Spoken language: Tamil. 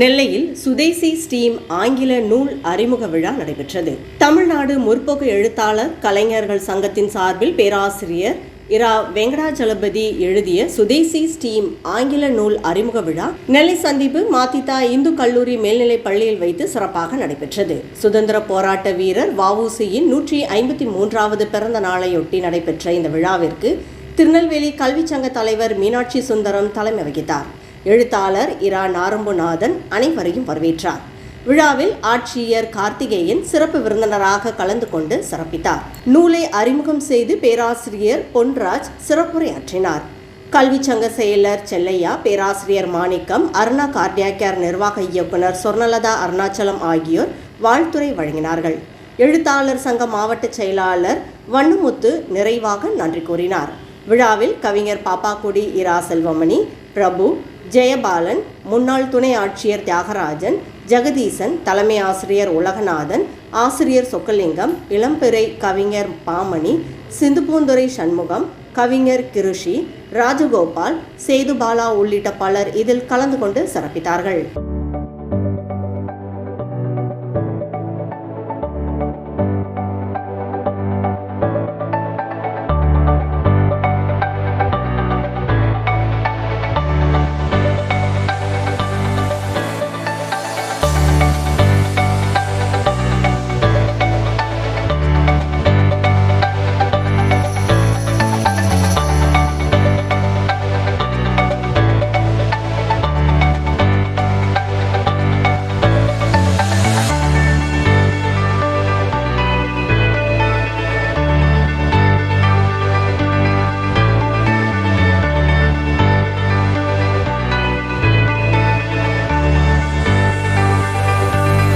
நெல்லையில் சுதேசி ஸ்டீம் ஆங்கில நூல் அறிமுக விழா நடைபெற்றது. தமிழ்நாடு முற்போக்கு எழுத்தாளர் கலைஞர்கள் சங்கத்தின் சார்பில் பேராசிரியர் இரா வெங்கடாஜலபதி எழுதிய சுதேசி ஸ்டீம் ஆங்கில நூல் அறிமுக விழா நெல்லை சந்திப்பு மாத்திதா இந்து கல்லூரி மேல்நிலைப் பள்ளியில் வைத்து சிறப்பாக நடைபெற்றது. சுதந்திர போராட்ட வீரர் வவுசியின் நூற்றி ஐம்பத்தி மூன்றாவது பிறந்த நாளையொட்டி நடைபெற்ற இந்த விழாவிற்கு திருநெல்வேலி கல்விச் சங்க தலைவர் மீனாட்சி சுந்தரம் தலைமை வகித்தார். எழுத்தாளர் இரா நாரம்புநாதன் அனைவரையும் வரவேற்றார். விழாவில் ஆட்சியர் கார்த்திகேயன் சிறப்பு விருந்தினராக கலந்து கொண்டு சிறப்பித்தார். நூலை அறிமுகம் செய்து பேராசிரியர் பொன்ராஜ் சிறப்புரையாற்றினார். கல்விச் சங்க செயலர் செல்லையா பேராசிரியர் மாணிக்கம் அருணா கார்டியாக்கேர் நிர்வாக இயக்குனர் சொர்ணலதா அருணாச்சலம் ஆகியோர் வாழ்த்துரை வழங்கினார்கள். எழுத்தாளர் சங்க மாவட்ட செயலாளர் வண்ணுமுத்து நிறைவாக நன்றி கூறினார். விழாவில் கவிஞர் பாப்பாக்குடி இரா செல்வமணி பிரபு ஜெயபாலன் முன்னாள் துணை ஆட்சியர் தியாகராஜன் ஜெகதீசன் தலைமை ஆசிரியர் உலகநாதன் ஆசிரியர் சொக்கலிங்கம் இளம்பிறை கவிஞர் பாமணி சிந்துபூந்துரை சண்முகம் கவிஞர் கிருஷி ராஜகோபால் சேதுபாலா உள்ளிட்ட பலர் இதில் கலந்து கொண்டு சிறப்பித்தார்கள்.